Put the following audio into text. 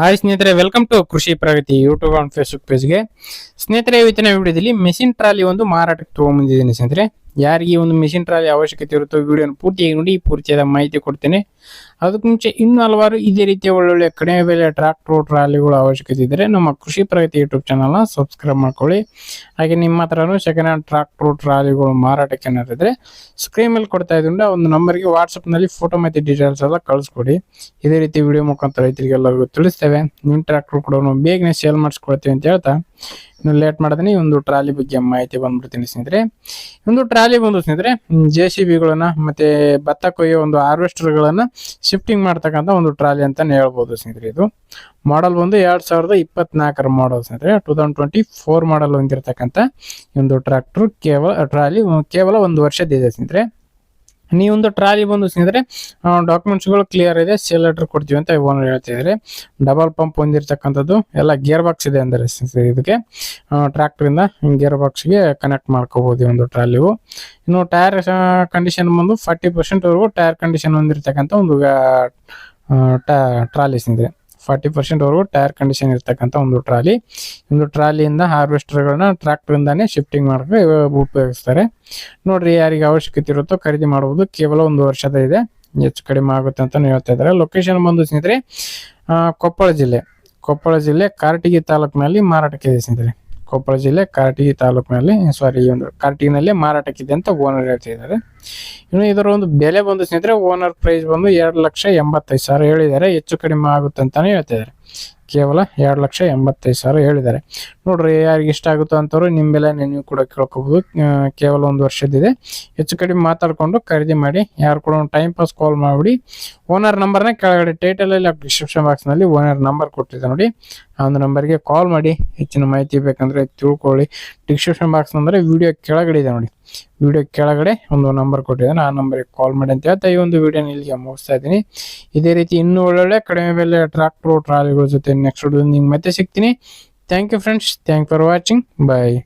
Hi ಸ್ನೇಹಿತರೆ welcome to Krishi Pragathi YouTube and Facebook ಪೇಜ್ಗೆ ಸ್ನೇಹಿತರೆ, ಇವತ್ತಿನ ವಿಡಿಯೋದಲ್ಲಿ ಮೆಷಿನ್ ಟ್ರಾಲಿ ಒಂದು ಮಾರಾಟಕ್ಕೆ ತೊಗೊಂಬಂದಿದ್ದೀನಿ ಸ್ನೇಹಿತರೆ. ಯಾರಿಗೆ ಒಂದು ಮಿಷಿನ್ ಟ್ರಾಲಿ ಅವಶ್ಯಕತೆ ಇರುತ್ತೋ ವಿಡಿಯೋನ ಪೂರ್ತಿಯಾಗಿ ನೋಡಿ, ಪೂರ್ತಿಯಾದ ಮಾಹಿತಿ ಕೊಡ್ತೇನೆ. ಅದಕ್ಕೆ ಮುಂಚೆ ಇನ್ನೂ ಹಲವಾರು ಇದೇ ರೀತಿಯ ಒಳ್ಳೊಳ್ಳೆ ಕಡಿಮೆ ಬೆಲೆ ಟ್ರಾಕ್ಟರ್ ಟ್ರಾಲಿಗಳು ಅವಶ್ಯಕತೆ ಇದ್ದರೆ ನಮ್ಮ ಕೃಷಿ ಪ್ರಗತಿ ಯೂಟ್ಯೂಬ್ ಚಾನಲ್ನ ಸಬ್ಸ್ಕ್ರೈಬ್ ಮಾಡ್ಕೊಳ್ಳಿ. ಹಾಗೆ ನಿಮ್ಮ ಹತ್ರನೂ ಸೆಕೆಂಡ್ ಹ್ಯಾಂಡ್ ಟ್ರಾಕ್ಟರ್ ಟ್ರಾಲಿಗಳು ಮಾರಾಟಕ್ಕೆ ಏನಾರಿದ್ರೆ ಸ್ಕ್ರೀನ್ ಮೇಲೆ ಕೊಡ್ತಾ ಇದ್ರಿಂದ ಒಂದು ನಂಬರ್ಗೆ ವಾಟ್ಸಪ್ನಲ್ಲಿ ಫೋಟೋ ಮತ್ತು ಡೀಟೇಲ್ಸ್ ಎಲ್ಲ ಕಳಿಸ್ಕೊಡಿ. ಇದೇ ರೀತಿ ವಿಡಿಯೋ ಮುಖಾಂತರ ರೈತರಿಗೆಲ್ಲರಿಗೂ ತಿಳಿಸ್ತೇವೆ. ನಿಮ್ಮ ಟ್ರಾಕ್ಟರ್ ಕೂಡ ಬೇಗನೆ ಸೇಲ್ ಮಾಡಿಸ್ಕೊಳ್ತೀವಿ ಅಂತ ಹೇಳ್ತಾ. ಇನ್ನು ಲೇಟ್ ಮಾಡಿದ್ರೆ ಒಂದು ಟ್ರಾಲಿ ಬಗ್ಗೆ ಮಾಹಿತಿ ಬಂದ್ಬಿಡ್ತೀನಿ ಸ್ನೇಹಿತರೆ. ಒಂದು ಟ್ರಾಲಿ ಬಂದು ಸ್ನೇಹಿತರೆ ಜೆ ಸಿ ಬಿಗಳನ್ನ ಮತ್ತೆ ಭತ್ತ ಕೊಯ್ಯೋ ಒಂದು ಹಾರ್ವೆಸ್ಟರ್ಗಳನ್ನ ಶಿಫ್ಟಿಂಗ್ ಮಾಡ್ತಕ್ಕಂಥ ಒಂದು ಟ್ರಾಲಿ ಅಂತ ಹೇಳ್ಬೋದು ಸ್ನೇಹಿತರೆ ಇದು. ಮಾಡಲ್ ಬಂದು ಎರಡ್ ಸಾವಿರದ ಇಪ್ಪತ್ನಾಲ್ಕರ ಮಾಡಲ್ ಸ್ನೇಹಿತರೆ. Two thousand twenty four model ಹೊಂದಿರತಕ್ಕಂಥ ಒಂದು ಟ್ರಾಕ್ಟರ್ ಕೇವಲ, ಟ್ರಾಲಿ ಕೇವಲ ಒಂದು ವರ್ಷದಿದೆ ಸ್ನೇಹಿತರೆ. ನೀವೊಂದು ಟ್ರಾಲಿ ಬಂದು ಸ್ನೇಹಿತರೆ ಡಾಕ್ಯುಮೆಂಟ್ಸ್ಗಳು ಕ್ಲಿಯರ್ ಇದೆ ಸೇಲ್ ಲೆಟರ್ ಕೊಡ್ತೀವಿ ಅಂತ ಓನರ್ ಹೇಳ್ತಿದ್ದಾರೆ. ಡಬಲ್ ಪಂಪ್ ಹೊಂದಿರತಕ್ಕಂಥದ್ದು, ಎಲ್ಲ ಗೇರ್ ಬಾಕ್ಸ್ ಇದೆ ಅಂದರೆ ಇದಕ್ಕೆ. ಟ್ರ್ಯಾಕ್ಟ್ರಿಂದ ಗೇರ್ ಬಾಕ್ಸ್ಗೆ ಕನೆಕ್ಟ್ ಮಾಡ್ಕೋಬಹುದು ಈ ಒಂದು ಟ್ರಾಲಿವು ಇನ್ನು ಟೈರ್ ಕಂಡೀಷನ್ ಬಂದು ಫಾರ್ಟಿ ಪರ್ಸೆಂಟ್ವರೆಗೂ ಟೈರ್ ಕಂಡೀಷನ್ ಹೊಂದಿರತಕ್ಕಂಥ ಒಂದು ಟ್ರಾಲಿ ಸ್ನೇಹಿತರೆ. ಫಾರ್ಟಿ ಪರ್ಸೆಂಟ್ವರೆಗೂ ಟೈರ್ ಕಂಡೀಷನ್ ಇರ್ತಕ್ಕಂಥ ಒಂದು ಟ್ರಾಲಿ. ಒಂದು ಟ್ರಾಲಿಯಿಂದ ಹಾರ್ವೆಸ್ಟರ್ಗಳನ್ನ ಟ್ರ್ಯಾಕ್ಟರಿಂದಾನೇ ಶಿಫ್ಟಿಂಗ್ ಮಾಡಕ್ಕೆ ಉಪಯೋಗಿಸ್ತಾರೆ. ನೋಡ್ರಿ ಯಾರಿಗೆ ಅವಶ್ಯಕತೆ ಇರುತ್ತೋ ಖರೀದಿ ಮಾಡುವುದು ಕೇವಲ ಒಂದು ವರ್ಷದ ಇದೆ. ಹೆಚ್ಚು ಕಡಿಮೆ ಆಗುತ್ತೆ ಅಂತ ಹೇಳ್ತಾ ಇದ್ದಾರೆ. ಲೊಕೇಶನ್ ಬಂದು ಸ್ನೇಹಿತರೆ ಕೊಪ್ಪಳ ಜಿಲ್ಲೆ. ಕೊಪ್ಪಳ ಜಿಲ್ಲೆ ಕಾರಟಗಿ ತಾಲೂಕಿನಲ್ಲಿ ಮಾರಾಟಕ್ಕೆ ಇದೆ ಸ್ನೇಹಿತರೆ. ಕೊಪ್ಪಳ ಜಿಲ್ಲೆ ಕಾರಟಗಿ ತಾಲೂಕಿನಲ್ಲಿ ಸಾರಿ ಒಂದು ಕಾರಟಗಿನಲ್ಲಿ ಮಾರಾಟಕ್ಕಿದೆ ಅಂತ ಓನರ್ ಹೇಳ್ತಾ ಇದ್ದಾರೆ. ಇನ್ನು ಇದರ ಒಂದು ಬೆಲೆ ಬಂದು ಸ್ನೇಹಿತರೆ ಓನರ್ ಪ್ರೈಸ್ ಬಂದು ಎರಡು ಲಕ್ಷ ಎಂಬತ್ತೈದು ಸಾವಿರ ಹೇಳಿದ್ದಾರೆ. ಹೆಚ್ಚು ಕಡಿಮೆ ಆಗುತ್ತೆ ಅಂತಾನೆ ಹೇಳ್ತಾ ಇದ್ದಾರೆ. ಕೇವಲ ಎರಡು ಲಕ್ಷ ಎಂಬತ್ತೈದು ಸಾವಿರ ಹೇಳಿದ್ದಾರೆ. ನೋಡ್ರಿ, ಯಾರಿಗೆ ಇಷ್ಟ ಆಗುತ್ತೋ ಅಂತವ್ರು ನಿಮ್ಮ ಬೆಲೆ ನೀವು ಕೂಡ ಕೇಳ್ಕೊಬೋದು. ಕೇವಲ ಒಂದು ವರ್ಷದಿದೆ ಹೆಚ್ಚು ಕಡಿಮೆ ಮಾತಾಡಿಕೊಂಡು ಖರೀದಿ ಮಾಡಿ, ಯಾರು ಕೂಡ ಟೈಮ್ ಪಾಸ್ ಕಾಲ್ ಮಾಡಿಬಿಡಿ. ಓನರ್ ನಂಬರ್ನ ಕೆಳಗಡೆ ಟೈಟಲಲ್ಲಿ ಡಿಸ್ಕ್ರಿಪ್ಷನ್ ಬಾಕ್ಸ್ನಲ್ಲಿ ಓನರ್ ನಂಬರ್ ಕೊಟ್ಟಿದೆ ನೋಡಿ. ಆ ಒಂದು ನಂಬರ್ಗೆ ಕಾಲ್ ಮಾಡಿ, ಹೆಚ್ಚಿನ ಮಾಹಿತಿ ಬೇಕಂದರೆ ತಿಳ್ಕೊಳ್ಳಿ. ಡಿಸ್ಕ್ರಿಪ್ಷನ್ ಬಾಕ್ಸ್ ಅಂದರೆ ವಿಡಿಯೋ ಕೆಳಗಡೆ ಇದೆ ನೋಡಿ. ವಿಡಿಯೋ ಕೆಳಗಡೆ ಒಂದು ನಂಬರ್ ಕೊಟ್ಟಿದ್ದಾನೆ ಆ ನಂಬರ್ಗೆ ಕಾಲ್ ಮಾಡಿ ಅಂತ ಹೇಳ್ತಾ ಈ ಒಂದು ವಿಡಿಯೋನ ಇಲ್ಲಿಗೆ ಮುಗಿಸ್ತಾ ಇದ್ದೀನಿ. ಇದೇ ರೀತಿ ಇನ್ನೂ ಒಳ್ಳೊಳ್ಳೆ ಕಡಿಮೆ ಬೆಲೆ ಟ್ರಾಕ್ಟರ್ ಟ್ರಾಲಿಗಳ ಜೊತೆ ನೆಕ್ಸ್ಟ್ ವಿಡಿಯೋ ನಿಮ್ಗೆ ಮತ್ತೆ ಸಿಗ್ತೀನಿ. Thank you friends thank for watching bye